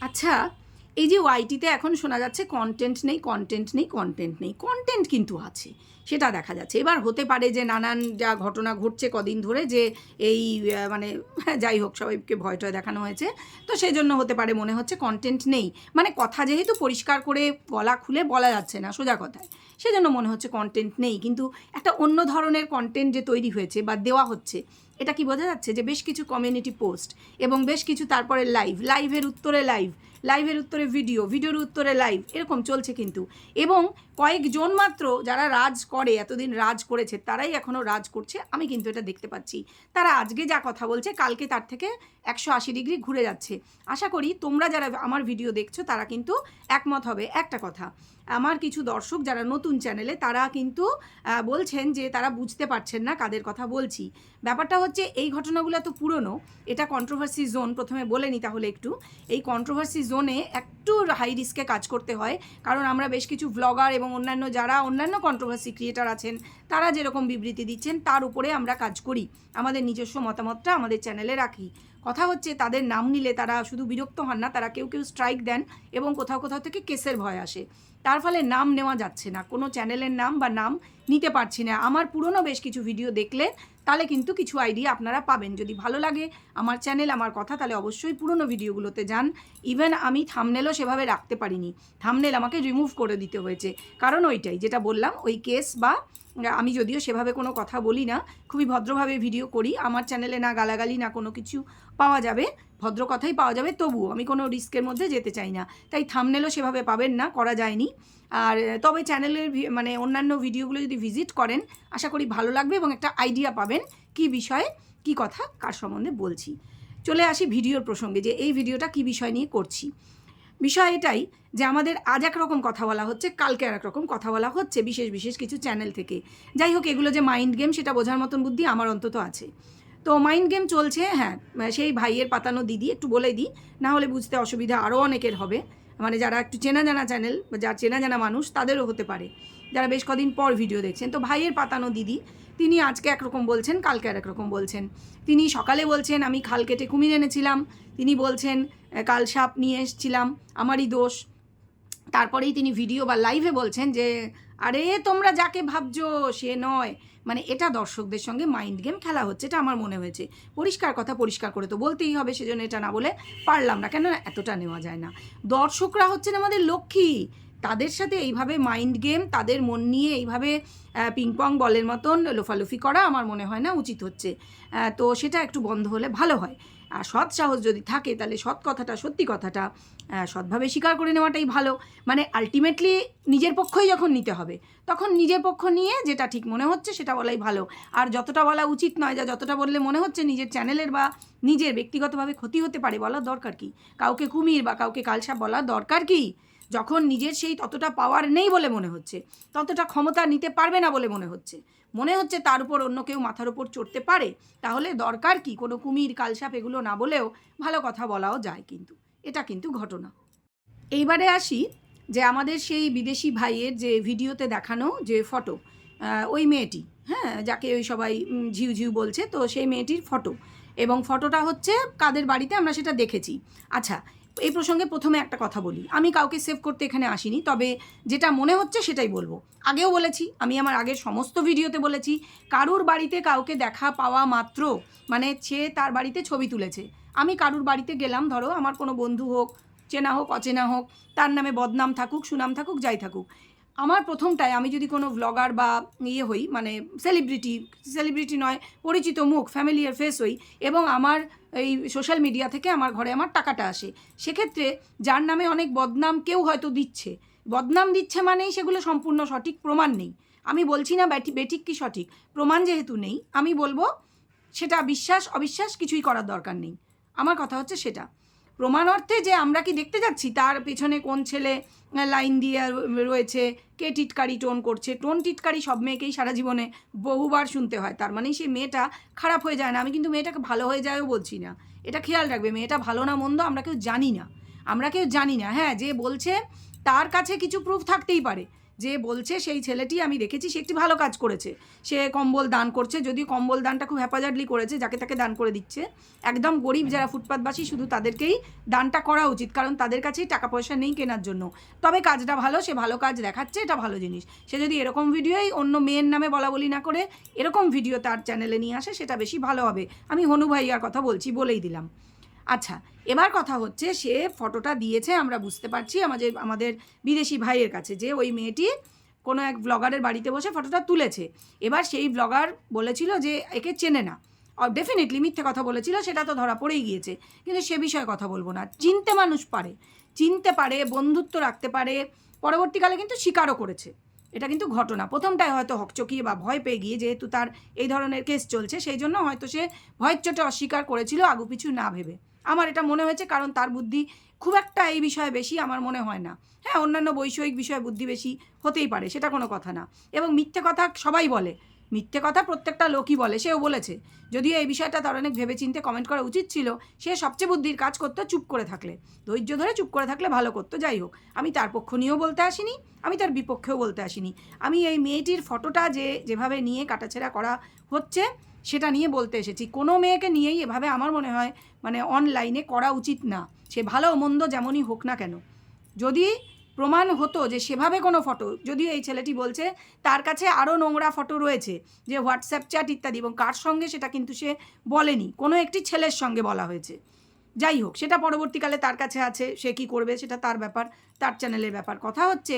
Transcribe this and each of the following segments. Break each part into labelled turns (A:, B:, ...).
A: আচ্ছা এই যে ওয়াইটিতে এখন শোনা যাচ্ছে কন্টেন্ট নেই কন্টেন্ট নেই কন্টেন্ট নেই কন্টেন্ট কিন্তু আছে, সেটা দেখা যাচ্ছে। এবার হতে পারে যে নানান যা ঘটনা ঘটছে কদিন ধরে যে এই মানে যাই হোক, সবাইকে ভয় টয় দেখানো হয়েছে। তো সেই জন্য হতে পারে মনে হচ্ছে কন্টেন্ট নেই। মানে কথা যেহেতু পরিষ্কার করে গলা খুলে বলা যাচ্ছে না, সোজা কথায়। সেজন্য মনে হচ্ছে কন্টেন্ট নেই। কিন্তু একটা অন্য ধরনের কন্টেন্ট যে তৈরি হয়েছে বা দেওয়া হচ্ছে এটা কি বোঝা যাচ্ছে যে বেশ কিছু কমিউনিটি পোস্ট এবং বেশ কিছু তারপরে লাইভ লাইভের উত্তরে লাইভ লাইভের উত্তরে ভিডিও ভিডিওর উত্তরে লাইভ এরকম চলছে কিন্তু। এবং কয়েকজন মাত্র যারা রাজ করে, এতদিন রাজ করেছে, তারাই এখনও রাজ করছে, আমি কিন্তু এটা দেখতে পাচ্ছি। তারা আজকে যা কথা বলছে, কালকে তার থেকে একশো আশি ডিগ্রি ঘুরে যাচ্ছে। আশা করি তোমরা যারা আমার ভিডিও দেখছ, তারা কিন্তু একমত হবে। একটা কথা আমার কিছু দর্শক যারা নতুন চ্যানেলে, তারা কিন্তু বলছেন যে তারা বুঝতে পারছেন না কাদের কথা বলছি। ব্যাপারটা হচ্ছে এই ঘটনাগুলো তো পুরনো, এটা কন্ট্রোভার্সি জোন প্রথমে বলে নি তাহলে একটু। এই কন্ট্রোভার্সি জোনে একটু হাই রিস্কে কাজ করতে হয়, কারণ আমরা বেশ কিছু ব্লগার এবং অন্যান্য যারা, অন্যান্য কন্ট্রোভার্সি ক্রিয়েটার আছেন, তারা যেরকম বিবৃতি দিচ্ছেন, তার উপরে আমরা কাজ করি। আমাদের নিজস্ব মতামতটা আমাদের চ্যানেলে রাখি। কথা হচ্ছে তাদের নাম নিলে তারা শুধু বিরক্ত হন না, তারা কেউ কেউ স্ট্রাইক দেন এবং কোথাও কোথাও থেকে কেসের ভয় আসে। তার ফলে নাম নেওয়া যাচ্ছে না, কোনো চ্যানেলের নাম বা নাম নিতে পারছি না। আমার পুরনো বেশ কিছু ভিডিও দেখলে তাহলে কিন্তু কিছু আইডিয়া আপনারা পাবেন। যদি ভালো লাগে আমার চ্যানেল আমার কথা, তাহলে অবশ্যই পুরনো ভিডিওগুলোতে যান। ইভেন আমি থামনেলও সেভাবে রাখতে পারিনি। থামনেল আমাকে রিমুভ করে দিতে হয়েছে। কারণ ওইটাই, যেটা বললাম, ওই কেস বা আমি যদিও সেভাবে কোনো কথা বলি না, খুবই ভদ্রভাবে ভিডিও করি। আমার চ্যানেলে না গালাগালি, না কোনো কিছু পাওয়া যাবে, ভদ্র কথাই পাওয়া যাবে, তবুও আমি কোনো রিস্কের মধ্যে যেতে চাই না। তাই থামনেলও সেভাবে পাবেন না, করা যায়নি। আর তবে চ্যানেলের মানে অন্যান্য ভিডিওগুলো যদি ভিজিট করেন, আশা করি ভালো লাগবে এবং একটা আইডিয়া পাবেন কি বিষয়ে, কি কথা, কার সম্বন্ধে বলছি। চলে আসি ভিডিওর প্রসঙ্গে যে এই ভিডিওটা কি বিষয় নিয়ে করছি। বিষয় এটাই যে আমাদের আজ এক রকম কথা বলা হচ্ছে, কালকে আর রকম কথা বলা হচ্ছে বিশেষ বিশেষ কিছু চ্যানেল থেকে। যাই হোক, এগুলো যে মাইন্ড গেম সেটা বোঝার মতন বুদ্ধি আমার অন্তত আছে। তো মাইন্ড গেম চলছে হ্যাঁ সেই ভাইয়ের পাতানো দিদি, একটু বলে দিই, না হলে বুঝতে অসুবিধা আরও অনেকের হবে। মানে যারা একটু চেনা জানা চ্যানেল বা যার চেনা জানা মানুষ, তাদেরও হতে পারে। যারা বেশ কদিন পর ভিডিও দেখছেন, তো ভাইয়ের পাতানো দিদি, তিনি আজকে একরকম বলছেন, কালকে আর একরকম বলছেন। তিনি সকালে বলছেন, আমি খাল কেটে কুমির এনেছিলাম। তিনি বলছেন কাল সাপ নিয়ে এসেছিলাম, আমারই দোষ। তারপরেই তিনি ভিডিও বা লাইভে বলছেন যে, আরে, তোমরা যাকে ভাবছ, সে নয়। মানে এটা দর্শকদের সঙ্গে মাইন্ড গেম খেলা হচ্ছে, এটা আমার মনে হয়েছে। পরিষ্কার কথা পরিষ্কার করে তো বলতেই হবে, সেজন্য এটা না বলে পারলাম না কেন এতটা নেওয়া যায় না। দর্শকরা হচ্ছেন আমাদের লক্ষ্মী। তাদের সাথে এইভাবে মাইন্ড গেম তাদের মন নিয়ে এইভাবে পিংপং বলের মতন লোফালুফি করা আমার মনে হয় না উচিত হচ্ছে। তো সেটা একটু বন্ধ হলে ভালো হয়। আর সৎ সাহস যদি থাকে, তাহলে সৎ কথাটা, সত্যি কথাটা সৎভাবে স্বীকার করে নেওয়াটাই ভালো। মানে আলটিমেটলি নিজের পক্ষই যখন নিতে হবে, তখন নিজের পক্ষ নিয়ে যেটা ঠিক মনে হচ্ছে সেটা বলাই ভালো। আর যতটা বলা উচিত নয়, যা যতটা বললে মনে হচ্ছে নিজের চ্যানেলের বা নিজের ব্যক্তিগতভাবে ক্ষতি হতে পারে বলা দরকার কি? কাউকে কুমির বা কাউকে কালসা বলা দরকার কি? যখন নিজের সেই ততটা পাওয়ার নেই বলে মনে হচ্ছে, ততটা ক্ষমতা নিতে পারবে না বলে মনে হচ্ছে মনে হচ্ছে তার উপর অন্য কেউ মাথার উপর চড়তে পারে। তাহলে দরকার কি? কোনো কুমির, কালসাপ এগুলো না বলেও ভালো কথা বলাও যায় কিন্তু। এটা কিন্তু ঘটনা। এইবারে আসি যে আমাদের সেই বিদেশি ভাইয়ের যে ভিডিওতে দেখানো যে ফটো ওই মেয়েটি হ্যাঁ যাকে ওই সবাই ঝিউ ঝিউ বলছে, তো সেই মেয়েটির ফটো। এবং ফটোটা হচ্ছে কাদের বাড়িতে আমরা সেটা দেখেছি। আচ্ছা এই প্রসঙ্গে প্রথমে একটা কথা বলি। আমি কাউকে সেভ করতে এখানে আসিনি, তবে যেটা মনে হচ্ছে সেটাই বলব। আগেও বলেছি, আমি আমার আগের সমস্ত ভিডিওতে বলেছি, কারুর বাড়িতে কাউকে দেখা পাওয়া মাত্র মানে সে তার বাড়িতে ছবি তুলেছে। আমি কারুর বাড়িতে গেলাম, ধরো আমার কোনো বন্ধু হোক, চেনা হোক, অচেনা হোক, তার নামে বদনাম থাকুক, সুনাম থাকুক, যাই থাকুক। আমার প্রথমটায় আমি যদি কোনো ব্লগার বা ইয়ে হই মানে সেলিব্রিটি সেলিব্রিটি নয়, পরিচিত মুখ ফ্যামিলিয়ার ফেস হই, এবং আমার এই সোশ্যাল মিডিয়া থেকে আমার ঘরে আমার টাকাটা আসে। সেক্ষেত্রে যার নামে অনেক বদনাম কেউ হয়তো দিচ্ছে। বদনাম দিচ্ছে মানেই সেগুলো সম্পূর্ণ সঠিক প্রমাণ নেই। আমি বলছি না ব্যাটি, বেঠিক কি সঠিক। প্রমাণ যেহেতু নেই, আমি বলব সেটা বিশ্বাস, অবিশ্বাস কিছুই করার দরকার নেই। আমার কথা হচ্ছে সেটা। প্রমাণ অর্থে যে আমরা কি দেখতে যাচ্ছি? তার পেছনে কোন ছেলে লাইন দিয়ে রয়েছে? কে টিটকারি টোন করছে? টোন টিটকারি সব মেয়েকেই সারা জীবনে বহুবার শুনতে হয়। তার মানে সেই মেয়েটা খারাপ হয়ে যায় না। আমি কিন্তু মেয়েটাকে ভালো হয়ে যায়ও বলছি না। এটা খেয়াল রাখবে, মেয়েটা ভালো না মন্দ আমরা কেউ জানি না। আমরা কেউ জানি না। হ্যাঁ যে বলছে তার কাছে কিছু প্রুফ থাকতেই পারে। যে বলছে সেই ছেলেটি আমি দেখেছি, সে একটি ভালো কাজ করেছে। সে কম্বল দান করছে, যদিও কম্বল দানটা খুব হ্যাপাজার্টলি করেছে, যাকে তাকে দান করে দিচ্ছে। একদম গরিব যারা ফুটপাতবাসী, শুধু তাদেরকেই দানটা করা উচিত, কারণ তাদের কাছেই টাকা পয়সা নেই কেনার জন্য। তবে কাজটা ভালো, সে ভালো কাজ দেখাচ্ছে, এটা ভালো জিনিস। সে যদি এরকম ভিডিওই অন্য মেয়ের নামে বলা বলি না করে, এরকম ভিডিও তার চ্যানেলে নিয়ে আসে, সেটা বেশি ভালো হবে। আমি হনু ভাইয়ার কথা বলছি, বলেই দিলাম। আচ্ছা এবার কথা হচ্ছে সে ফটোটা দিয়েছে, আমরা বুঝতে পারছি আমাদের আমাদের বিদেশি ভাইয়ের কাছে যে ওই মেয়েটি কোনো এক ব্লগারের বাড়িতে বসে ফটোটা তুলেছে। এবার সেই ব্লগার বলেছিল যে একে চেনে না। ডেফিনেটলি মিথ্যে কথা বলেছিল, সেটা তো ধরা পড়েই গিয়েছে। কিন্তু সে বিষয়ে কথা বলব না। চিনতে মানুষ পারে। চিনতে পারে, বন্ধুত্ব রাখতে পারে, পরবর্তীকালে কিন্তু স্বীকারও করেছে। এটা কিন্তু ঘটনা। প্রথমটায় হয়তো হকচকিয়ে বা ভয় পেয়ে গিয়ে যেহেতু তার এই ধরনের কেস চলছে, সেই জন্য হয়তো সে ভয়ের চোটে অস্বীকার করেছিল আগুপিছু না ভেবে। আমার এটা মনে হয়েছে কারণ তার বুদ্ধি খুব একটা এই বিষয়ে বেশি আমার মনে হয় না। হ্যাঁ অন্যান্য বৈষয়িক বিষয়ে বুদ্ধি বেশি হতেই পারে, সেটা কোনো কথা না। এবং মিথ্যে কথা সবাই বলে। মিথ্যে কথা প্রত্যেকটা লোকই বলে, সেও বলেছে। যদিও এই বিষয়টা তার অনেক ভেবেচিন্তে কমেন্ট করা উচিত ছিল, সে সবচেয়ে বুদ্ধির কাজ করতো চুপ করে থাকলে। ধৈর্য ধরে চুপ করে থাকলে ভালো করতো, যাই হোক। আমি তার পক্ষ নিয়েও বলতে আসিনি, আমি তার বিপক্ষেও বলতে আসিনি। আমি এই মেয়েটির ফটোটা যে যেভাবে নিয়ে কাটাছেড়া করা হচ্ছে সেটা নিয়ে বলতে এসেছি। কোনো মেয়েকে নিয়েই এভাবে আমার মনে হয় মানে অনলাইনে করা উচিত না। সে ভালো মন্দ যেমনই হোক না কেন। যদি প্রমাণ হতো যে সেভাবে কোনো ফটো যদিও এই ছেলেটি বলছে, তার কাছে আরও নোংরা ফটো রয়েছে, যে হোয়াটসঅ্যাপ চ্যাট ইত্যাদি এবং কার সঙ্গে সেটা কিন্তু সে বলেনি, কোনো একটি ছেলের সঙ্গে বলা হয়েছে। যাই হোক, সেটা পরবর্তীকালে তার কাছে আছে, সে কি করবে সেটা তার ব্যাপার, তার চ্যানেলের ব্যাপার। কথা হচ্ছে,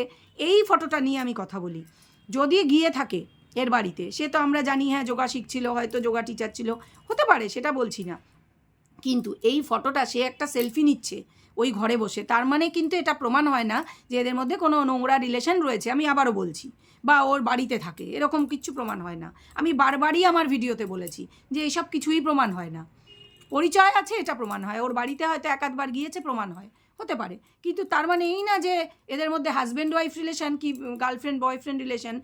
A: এই ফটোটা নিয়ে আমি কথা বলি। যদি গিয়ে থাকে এর বাড়িতে। সে তো আমরা জানি হ্যাঁ যোগা শিখছিল, হয়তো যোগা টিচার ছিল। হতে পারে, সেটা বলছি না। কিন্তু এই ফটোটা সে একটা সেলফি নিচ্ছে ওই ঘরে বসে। তার মানে কিন্তু এটা প্রমাণ হয় না যে এদের মধ্যে কোনো নোংরা রিলেশন রয়েছে, আমি আবারও বলছি। বা ওর বাড়িতে থাকে, এরকম কিছু প্রমাণ হয় না। আমি বারবারই আমার ভিডিওতে বলেছি যে এইসব কিছুই প্রমাণ হয় না। পরিচয় আছে, এটা প্রমাণ হয়। ওর বাড়িতে হয়তো এক আধবার গিয়েছে, প্রমাণ হয়। হতে পারে। কিন্তু তার মানে এই না যে এদের মধ্যে হাজব্যান্ড ওয়াইফ রিলেশন কি গার্লফ্রেন্ড বয়ফ্রেন্ড রিলেশন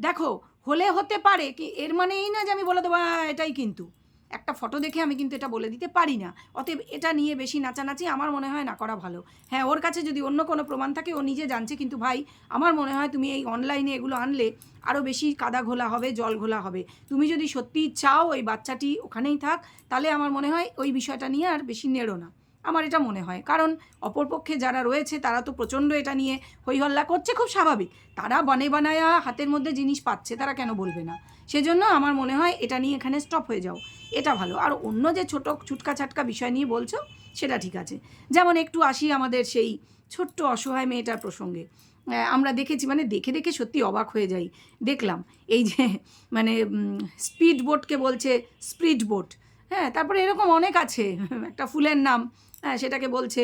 A: দেখো হলে হতে পারে কি এর মানে এই না যে আমি বলে দেবো "হ্যাঁ, এটাই কিন্তু। একটা ফটো দেখে আমি কিন্তু এটা বলে দিতে পারি না। অতএব এটা নিয়ে বেশি নাচানাচি আমার মনে হয় না করা ভালো। হ্যাঁ ওর কাছে যদি অন্য কোনো প্রমাণ থাকে ও নিজে জানছে কিন্তু ভাই আমার মনে হয় তুমি এই অনলাইনে এগুলো আনলে আরও বেশি কাদা ঘোলা হবে জল ঘোলা হবে। তুমি যদি সত্যিই চাও ওই বাচ্চাটি ওখানেই থাক তাহলে আমার মনে হয় ওই বিষয়টা নিয়ে আর বেশি নেড়ো না। আমার এটা মনে হয়। কারণ অপরপক্ষে যারা রয়েছে, তারা তো প্রচণ্ড এটা নিয়ে হইহল্লা করছে, খুব স্বাভাবিক। তারা বনে বানায়া হাতের মধ্যে জিনিস পাচ্ছে, তারা কেন বলবে না? সেজন্য আমার মনে হয় এটা নিয়ে এখানে স্টপ হয়ে যাও। এটা ভালো। আর অন্য যে ছোটো ছুটকা ছাটকা বিষয় নিয়ে বলছো, সেটা ঠিক আছে। যেমন একটু আসি আমাদের সেই ছোট্ট অসহায় মেয়েটার প্রসঙ্গে। আমরা দেখেছি মানে দেখে দেখে সত্যি অবাক হয়ে যাই। দেখলাম, এই যে মানে স্পিড বোটকে বলছে স্পিড বোট হ্যাঁ তারপরে এরকম অনেক আছে, একটা ফুলের নাম। হ্যাঁ সেটাকে বলছে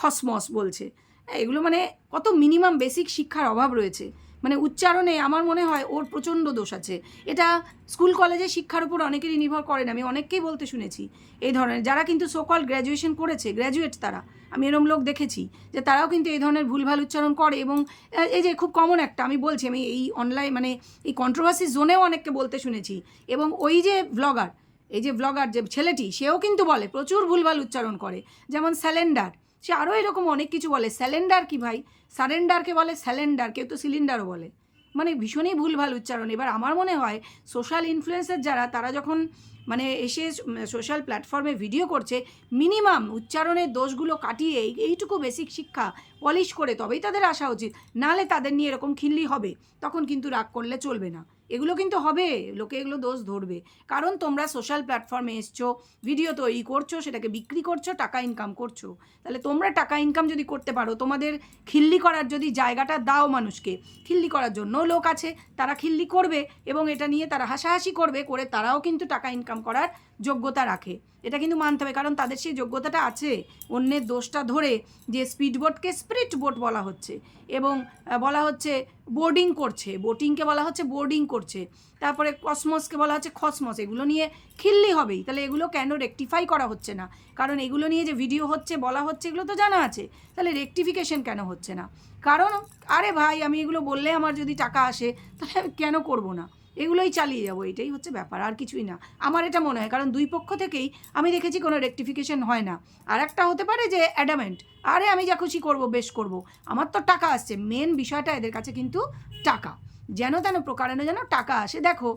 A: খসমস বলছে। হ্যাঁ, এগুলো মানে কত মিনিমাম বেসিক শিক্ষার অভাব রয়েছে। মানে উচ্চারণে আমার মনে হয় ওর প্রচণ্ড দোষ আছে। এটা স্কুল কলেজে শিক্ষার উপর অনেকেরই নির্ভর করে না আমি অনেককেই বলতে শুনেছি এই ধরনের। যারা কিন্তু সোকল গ্র্যাজুয়েশন করেছে গ্র্যাজুয়েট তারা আমি এরম লোক দেখেছি যে তারাও কিন্তু এই ধরনের ভুলভাল উচ্চারণ করে এবং এই যে খুব কমন একটা আমি বলছি আমি এই অনলাইন মানে এই কন্ট্রোভার্সি জোনেও অনেককে বলতে শুনেছি এবং ওই যে ব্লগার এই যে ব্লগার যে ছেলেটি, সেও কিন্তু বলে, প্রচুর ভুলভাল উচ্চারণ করে। যেমন স্যালেন্ডার সে আরও এরকম অনেক কিছু বলে। স্যালেন্ডার কি ভাই? সারেন্ডারকে বলে? স্যালেন্ডার কেউ তো সিলিন্ডারও বলে। মানে ভীষণই ভুলভাল উচ্চারণ। এবার আমার মনে হয় সোশ্যাল ইনফ্লুয়েন্সার যারা, তারা যখন মানে এসে সোশ্যাল প্ল্যাটফর্মে ভিডিও করছে মিনিমাম উচ্চারণের দোষগুলো কাটিয়ে এই- এইটুকু বেসিক শিক্ষা পলিশ করে তবেই তাদের আসা উচিত। নাহলে তাদের নিয়ে এরকম খিল্লি হবে। তখন কিন্তু রাগ করলে চলবে না। এগুলো কিন্তু হবে, লোকে এগুলো দোষ ধরবে। কারণ তোমরা সোশ্যাল প্ল্যাটফর্মে এসছো ভিডিও তৈরি করছ, সেটাকে বিক্রি করছ, টাকা ইনকাম করছ। তাহলে তোমরা টাকা ইনকাম যদি করতে পারো, তোমাদের খিল্লি করার যদি জায়গাটা দাও মানুষকে, খিল্লি করার জন্য লোক আছে, তারা খিল্লি করবে এবং এটা নিয়ে তারা হাসাহাসি করবে করে তারাও কিন্তু টাকা ইনকাম করার যোগ্যতা রাখে। এটা কিন্তু মানতে হবে, কারণ তাদের সেই যোগ্যতাটা আছে। অন্যের দোষটা ধরে যে স্পিড বোটকে স্পিরিট বোট বলা হচ্ছে এবং বলা হচ্ছে বোর্ডিং করছে বোটিংকে বলা হচ্ছে বোর্ডিং করছে, তারপরে কসমসকে বলা হচ্ছে খসমস এগুলো নিয়ে খিল্লি হবেই, তাহলে এগুলো কেন রেকটিফাই করা হচ্ছে না? কারণ এগুলো নিয়ে যে ভিডিও হচ্ছে, বলা হচ্ছে, এগুলো তো জানা আছে, তাহলে রেকটিফিকেশন কেন হচ্ছে না? কারণ, আরে ভাই, আমি এগুলো বললে আমার যদি টাকা আসে, তাহলে আমি কেন করব না? এগুলোই চালিয়ে যাব, এটাই হচ্ছে ব্যাপার, আর কিছুই না। আমার এটা মনে হয়, কারণ দুই পক্ষ থেকেই আমি দেখেছি কোনো রেকটিফিকেশন হয় না। আর একটা হতে পারে যে অ্যাডামেন্ট আরে আমি যা খুশি করব, বেশ করব। আমার তো টাকা আসছে মেন বিষয়টা এদের কাছে কিন্তু টাকা। যেন তেন প্রকারেণ যেন টাকা আসে। দেখো,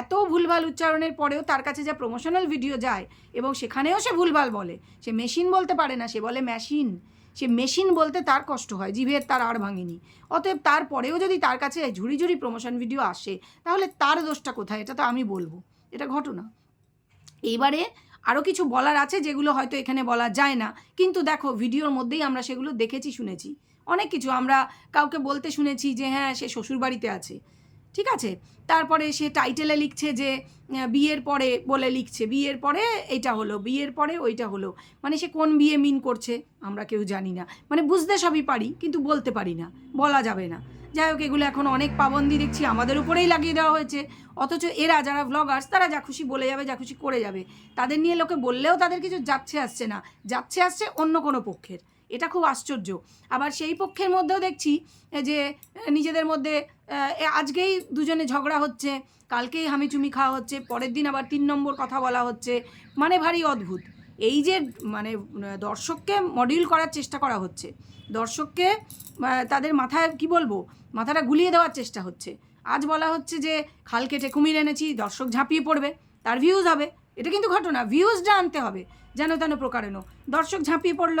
A: এত ভুলভাল উচ্চারণের পরেও তার কাছে যা প্রমোশনাল ভিডিও যায়, এবং সেখানেও সে ভুলভাল বলে। সে মেশিন বলতে পারে না, সে বলে মেশিন সে মেশিন বলতে তার কষ্ট হয়, জিভের তার আর ভাঙেনি। অতএব তারপরেও যদি তার কাছে ঝুড়ি ঝুড়ি প্রমোশন ভিডিও আসে, তাহলে তার দোষটা কোথায়? এটা তো আমি বলব। এটা ঘটনা। এইবারে আরও কিছু বলার আছে যেগুলো হয়তো এখানে বলা যায় না। কিন্তু দেখো, ভিডিওর মধ্যেই আমরা সেগুলো দেখেছি, শুনেছি। অনেক কিছু। আমরা কাউকে বলতে শুনেছি যে হ্যাঁ সে শ্বশুরবাড়িতে আছে। ঠিক আছে? তারপরে সে টাইটেলে লিখছে যে বিয়ের পরে বলে লিখছে, বিয়ের পরে এইটা হলো, বিয়ের পরে ওইটা হলো। মানে সে কোন বিয়ে মিন করছে আমরা কেউ জানি না। মানে বুঝতে সবই পারি, কিন্তু বলতে পারি না, বলা যাবে না। যাই হোক, এগুলো এখন অনেক পাবন্দি দেখছি, আমাদের উপরেই লাগিয়ে দেওয়া হয়েছে। অথচ এরা যারা ব্লগার্স তারা যা খুশি বলে যাবে, যা খুশি করে যাবে। তাদের নিয়ে লোকে বললেও তাদের কিছু যাচ্ছে আসছে না, যাচ্ছে আসছে অন্য কোনো পক্ষের। এটা খুব আশ্চর্য। আবার সেই পক্ষের মধ্যেও দেখছি যে নিজেদের মধ্যে আজকেই দুজনে ঝগড়া হচ্ছে, কালকেই হামিচুমি খাওয়া হচ্ছে, পরের দিন আবার তিন নম্বর কথা বলা হচ্ছে মানে ভারী অদ্ভুত। এই যে মানে দর্শককে মডিউল করার চেষ্টা করা হচ্ছে, দর্শককে তাদের মাথায়, কি বলব, মাথাটা গুলিয়ে দেওয়ার চেষ্টা হচ্ছে। আজ বলা হচ্ছে যে খাল কেটে কুমির এনেছি, দর্শক ঝাঁপিয়ে পড়বে, তার ভিউজ হবে, এটা কিন্তু ঘটনা ভিউজটা আনতে হবে, যেন তেন প্রকারেণ দর্শক ঝাঁপিয়ে পড়ল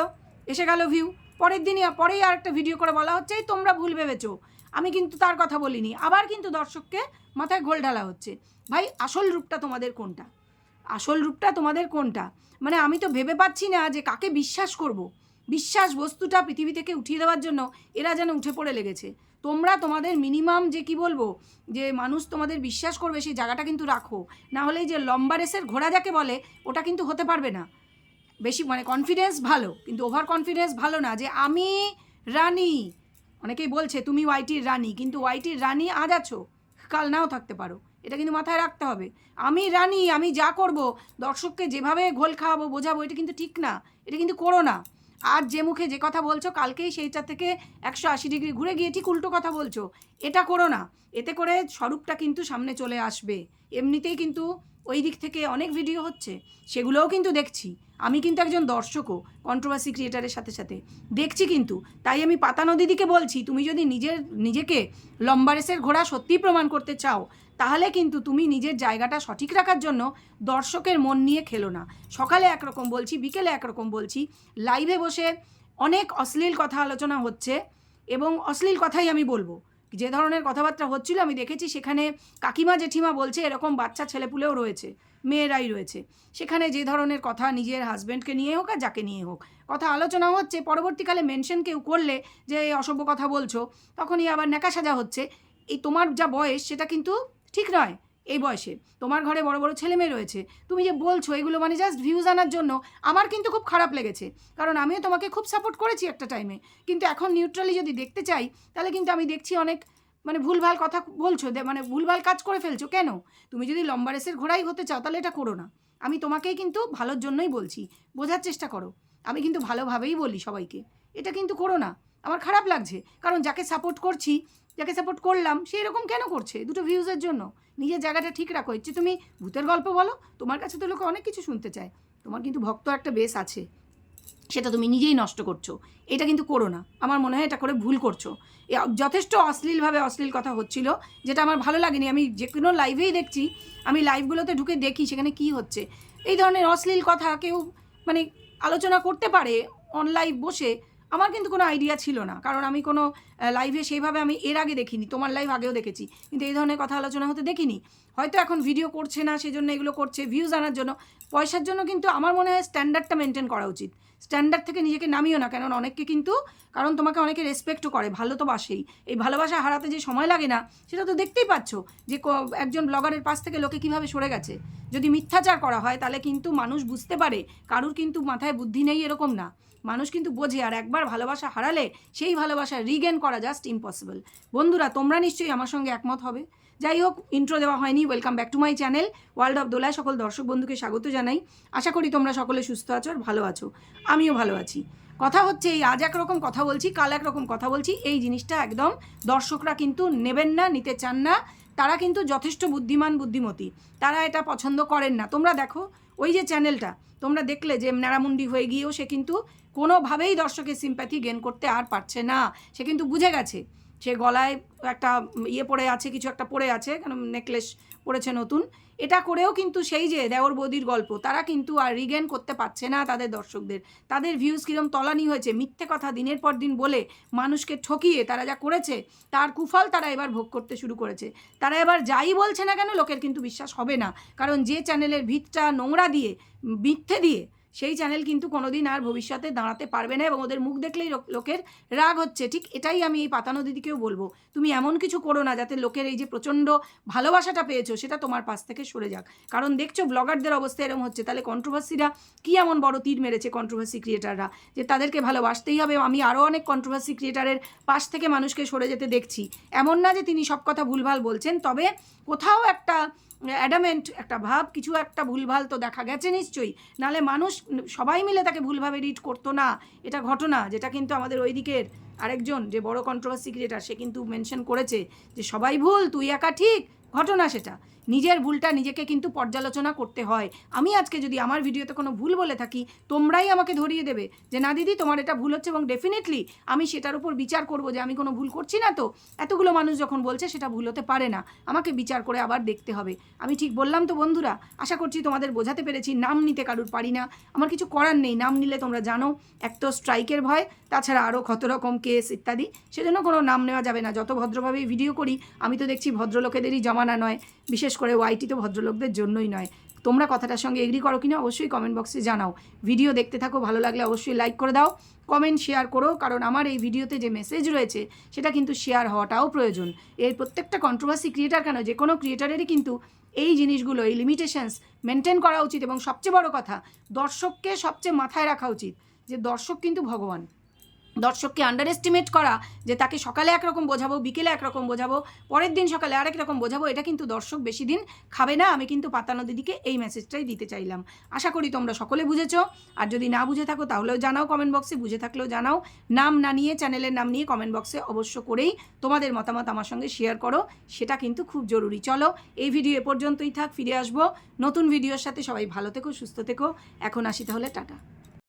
A: এসে গেল ভিউ পরের দিনই পরেই আর একটা ভিডিও করে বলা হচ্ছে, এই তোমরা ভুল ভেবেছো। আমি কিন্তু তার কথা বলিনি। আবার কিন্তু দর্শককে মাথায় ঘোল ঢালা হচ্ছে। ভাই, আসল রূপটা তোমাদের কোনটা? আসল রূপটা তোমাদের কোনটা? মানে আমি তো ভেবে পাচ্ছি না যে কাকে বিশ্বাস করব। বিশ্বাস বস্তুটা পৃথিবী থেকে উঠিয়ে দেওয়ার জন্য এরা যেন উঠে পড়ে লেগেছে। তোমরা তোমাদের মিনিমাম যে কি বলব, যে মানুষ তোমাদের বিশ্বাস করবে সেই জায়গাটা কিন্তু রাখো। না হলে যে লম্বা রেসের ঘোড়া যাকে বলে, ওটা কিন্তু হতে পারবে না। বেশি মানে কনফিডেন্স ভালো, কিন্তু ওভার কনফিডেন্স ভালো না যে আমি রানী। অনেকেই বলছে, তুমি ওয়াইটির রানী। কিন্তু ওয়াইটির রানী আজ আছো, কাল নাও থাকতে পারো। এটা কিন্তু মাথায় রাখতে হবে। আমি রানী, আমি যা করব, দর্শককে যেভাবে ঘোল খাওয়াবো, বোঝাবো, এটা কিন্তু ঠিক না। এটা কিন্তু করো না। আর যে মুখে যে কথা বলছো, কালকেই সেইটা থেকে একশো আশি ডিগ্রি ঘুরে গিয়ে ঠিক উল্টো কথা বলছো। এটা করো না। এতে করে স্বরূপটা কিন্তু সামনে চলে আসবে। এমনিতেই কিন্তু ওই দিক থেকে অনেক ভিডিও হচ্ছে, সেগুলোও কিন্তু দেখছি। আমি কিন্তু একজন দর্শকও কন্ট্রোভার্সি ক্রিয়েটারের সাথে সাথে। দেখছি কিন্তু, তাই আমি পাতানো দিদিকে বলছি, তুমি যদি নিজের, নিজেকে লম্বা রেসের ঘোড়া সত্যিই প্রমাণ করতে চাও, তাহলে কিন্তু তুমি নিজের জায়গাটা সঠিক রাখার জন্য দর্শকের মন নিয়ে খেলো না। সকালে একরকম বলছি, বিকেলে একরকম বলছি লাইভে বসে অনেক অশ্লীল কথা আলোচনা হচ্ছে এবং অশ্লীল কথাই আমি বলব। যে ধরনের কথাবার্তা হচ্ছিল, আমি দেখেছি সেখানে কাকিমা জেঠিমা বলছে, এরকম বাচ্চা ছেলেপুলেও রয়েছে, মেয়েরাই রয়েছে। সেখানে যে ধরনের কথা নিজের হাজব্যান্ডকে নিয়ে হোক আর যাকে নিয়ে হোক। কথা আলোচনা হচ্ছে, পরবর্তীকালে মেনশন কেউ করলে যে এই অসভ্য কথা বলছো, তখনই আবার ন্যাকা সাজা হচ্ছে। এই তোমার যা বয়স, সেটা কিন্তু ঠিক নয়। এই বয়সে। তোমার ঘরে বড় বড় ছেলে মেয়ে রয়েছে। তুমি যে বলছো, এগুলো মানে জাস্ট ভিউজ আনার জন্য, আমার কিন্তু খুব খারাপ লেগেছে। কারণ আমিও তোমাকে খুব সাপোর্ট করেছি একটা টাইমে কিন্তু এখন নিউট্রালি যদি দেখতে চাই, তাহলে কিন্তু আমি দেখছি অনেক মানে ভুলভাল কথা বলছো মানে ভুলভাল কাজ করে ফেলছো। কেন? তুমি যদি লম্বা রেসের ঘোড়াই হতে চাও, তাহলে এটা করো না। আমি তোমাকেই কিন্তু ভালোর জন্যই বলছি। বোঝার চেষ্টা করো। আমি কিন্তু ভালোভাবেই বলি সবাইকে। এটা কিন্তু করো না। আমার খারাপ লাগছে। কারণ যাকে সাপোর্ট করছি যাকে সাপোর্ট করলাম সেই রকম কেন করছে? দুটো ভিউজের জন্য। নিজের জায়গাটা ঠিক রাখো। ইচ্ছে তুমি ভূতের গল্প বলো, তোমার কাছে তো লোকে অনেক কিছু শুনতে চায়। তোমার কিন্তু ভক্ত একটা বেশ আছে, সেটা তুমি নিজেই নষ্ট করছ। এটা কিন্তু করো না। আমার মনে হয় এটা করে ভুল করছ। যথেষ্ট অশ্লীলভাবে অশ্লীল কথা হচ্ছিল, যেটা আমার ভালো লাগেনি। আমি যে কোনো লাইভেই দেখছি, আমি লাইভগুলোতে ঢুকে দেখি সেখানে কি হচ্ছে। এই ধরনের অশ্লীল কথা কেউ মানে আলোচনা করতে পারে অনলাইভ বসে আমার কিন্তু কোনো আইডিয়া ছিল না। কারণ আমি কোনো লাইভে সেইভাবে আমি এর আগে দেখিনি, তোমার লাইভ আগেও দেখেছি। কিন্তু এই ধরনের কথা আলোচনা হতে দেখিনি। হয়তো এখন ভিডিও করছে না, সেজন্য এগুলো করছে ভিউজ আনার জন্য। পয়সার জন্য কিন্তু আমার মনে হয় স্ট্যান্ডার্ডটা মেনটেন করা উচিত। স্ট্যান্ডার্ড থেকে নিজেকে নামিও না, কেননা অনেককে কিন্তু, কারণ তোমাকে অনেকে রেসপেক্টও করে, ভালো তো বাসেই। এই ভালোবাসা হারাতে যে সময় লাগে না, সেটা তো দেখতেই পাচ্ছ যে একজন ব্লগারের পাশ থেকে লোকে কীভাবে সরে গেছে। যদি মিথ্যাচার করা হয়, তাহলে কিন্তু মানুষ বুঝতে পারে, কারুর কিন্তু মাথায় বুদ্ধি নেই এরকম না। মানুষ কিন্তু বোঝে, আর একবার ভালোবাসা হারালে সেই ভালোবাসা রিগেন করা জাস্ট ইম্পসিবল বন্ধুরা, তোমরা নিশ্চয়ই আমার সঙ্গে একমত হবে। যাই হোক ইন্ট্রো দেওয়া হয়নি। Welcome back to my channel world of দোলায় সকল দর্শক বন্ধুকে স্বাগত জানাই। আশা করি তোমরা সকলে সুস্থ আছো আর ভালো আছো। আমিও ভালো আছি। কথা হচ্ছে এই, আজ একরকম কথা বলছি, কাল একরকম কথা বলছি। এই জিনিসটা একদম দর্শকরা কিন্তু নেবেন না, নিতে চান না। তারা কিন্তু যথেষ্ট বুদ্ধিমান, বুদ্ধিমতী। তারা এটা পছন্দ করেন না। তোমরা দেখো, ওই যে চ্যানেলটা তোমরা দেখলে যে ন্যাড়ামুন্ডি হয়ে গিয়েও সে কিন্তু কোনোভাবেই দর্শকের সিম্প্যাথি গেন করতে আর পারছে না। সে কিন্তু বুঝে গেছে। সে গলায় একটা ইয়ে পড়ে আছে, কিছু একটা পড়ে আছে, কেন নেকলেস পড়েছে নতুন। এটা করেও কিন্তু সেই যে দেওর বৌদির গল্প, তারা কিন্তু আর রিগেন করতে পারছে না তাদের দর্শকদের। তাদের ভিউজ কিরম তলানি হয়েছে, মিথ্যে কথা দিনের পর দিন বলে মানুষকে ঠকিয়ে তারা যা করেছে, তার কুফল তারা এবার ভোগ করতে শুরু করেছে। তারা এবার যাই বলছে না কেন, লোকের কিন্তু বিশ্বাস হবে না। কারণ যে চ্যানেলের ভিতটা নোংরা দিয়ে, মিথ্যে দিয়ে সেই চ্যানেল কিন্তু কোনোদিন আর ভবিষ্যতে দাঁড়াতে পারবে না এবং ওদের মুখ দেখলেই লোকের রাগ হচ্ছে। ঠিক এটাই আমি এই পাতানো দিদিকেও বলব। তুমি এমন কিছু করো না যাতে লোকের এই যে প্রচণ্ড ভালোবাসাটা পেয়েছ, সেটা তোমার পাশ থেকে সরে যাক। কারণ দেখছ ব্লগারদের অবস্থা এরকম হচ্ছে। তাহলে কন্ট্রোভার্সিরা কী এমন বড় তীর মেরেছে কন্ট্রোভার্সি ক্রিয়েটাররা যে তাদেরকে ভালোবাসতেই হবে। আমি আরও অনেক কন্ট্রোভার্সি ক্রিয়েটারের পাশ থেকে মানুষকে সরে যেতে দেখছি। এমন না যে তিনি সব কথা ভুলভাল বলছেন, তবে কোথাও একটা অ্যাডামেন্ট, একটা ভাব, কিছু একটা ভুলভাল তো দেখা গেছে নিশ্চয়ই। নালে মানুষ, সবাই মিলে তাকে ভুলভাবে রিড করতো না। এটা ঘটনা যেটা কিন্তু আমাদের ওই দিকের আরেকজন, যে বড় কন্ট্রোভার্সি ক্রিয়েটার সে কিন্তু মেনশন করেছে যে সবাই ভুল, তুই একা ঠিক, ঘটনা সেটা। নিজের ভুলটা নিজেকে কিন্তু পর্যালোচনা করতে হয়। আমি আজকে যদি আমার ভিডিওতে কোনো ভুল বলে থাকি, তোমরাই আমাকে ধরিয়ে দেবে যে, না দিদি, তোমার এটা ভুল হচ্ছে এবং ডেফিনেটলি আমি সেটার উপর বিচার করব যে, আমি কোনো ভুল করছি না তো? এতগুলো মানুষ যখন বলছে, সেটা ভুল হতে পারে না। আমাকে বিচার করে আবার দেখতে হবে। আমি ঠিক বললাম তো, বন্ধুরা? আশা করছি তোমাদের বোঝাতে পেরেছি। নাম নিতে কারুর পারি না। আমার কিছু করার নেই। নাম নিলে তোমরা জানো, এক তো স্ট্রাইকের ভয়, তাছাড়া আরও কত রকম কেস ইত্যাদি। সেজন্য কোনো নাম নেওয়া যাবে না। যত ভদ্রভাবেই ভিডিও করি, আমি তো দেখছি ভদ্রলোকেদেরই জমানা নয়। বিশেষ করে ওয়াইটি তো ভদ্রলোকদের জন্যই নয়। তোমরা কথাটার সঙ্গে এগ্রি করো কিনা অবশ্যই কমেন্ট বক্সে জানাও। ভিডিও দেখতে থাকো, ভালো লাগলে অবশ্যই লাইক করে দাও। কমেন্ট শেয়ার করো, কারণ আমার এই ভিডিওতে যে মেসেজ রয়েছে, সেটা কিন্তু শেয়ার হওয়াটাও প্রয়োজন। এর প্রত্যেকটা কন্ট্রোভার্সি ক্রিয়েটার কেন? যে কোনো ক্রিয়েটারেরই কিন্তু এই জিনিসগুলো, এই লিমিটেশনস মেনটেন করা উচিত। এবং সবচেয়ে বড় কথা, দর্শককে সবচেয়ে মাথায় রাখা উচিত যে দর্শক কিন্তু ভগবান। দর্শককে আন্ডার এস্টিমেট করা, যে তাকে সকালে একরকম বোঝাবো, বিকেলে একরকম বোঝাবো, পরের দিন সকালে আরেক রকম বোঝাবো, এটা কিন্তু দর্শক বেশি দিন খাবে না। আমি কিন্তু পাতানো দিদিকে এই মেসেজটাই দিতে চাইলাম। আশা করি তোমরা সকলে বুঝেছ। আর যদি না বুঝে থাকো, তাহলেও জানাও কমেন্ট বক্সে বুঝে থাকলেও জানাও। নাম না নিয়ে চ্যানেলের নাম নিয়ে কমেন্ট বক্সে অবশ্য করেই তোমাদের মতামত আমার সঙ্গে শেয়ার করো। সেটা কিন্তু খুব জরুরি। চলো, এই ভিডিও এ পর্যন্তই থাক, ফিরে আসব। নতুন ভিডিওর সাথে সবাই ভালো থেকো, সুস্থ থেকো। এখন আসি তাহলে, টাটা।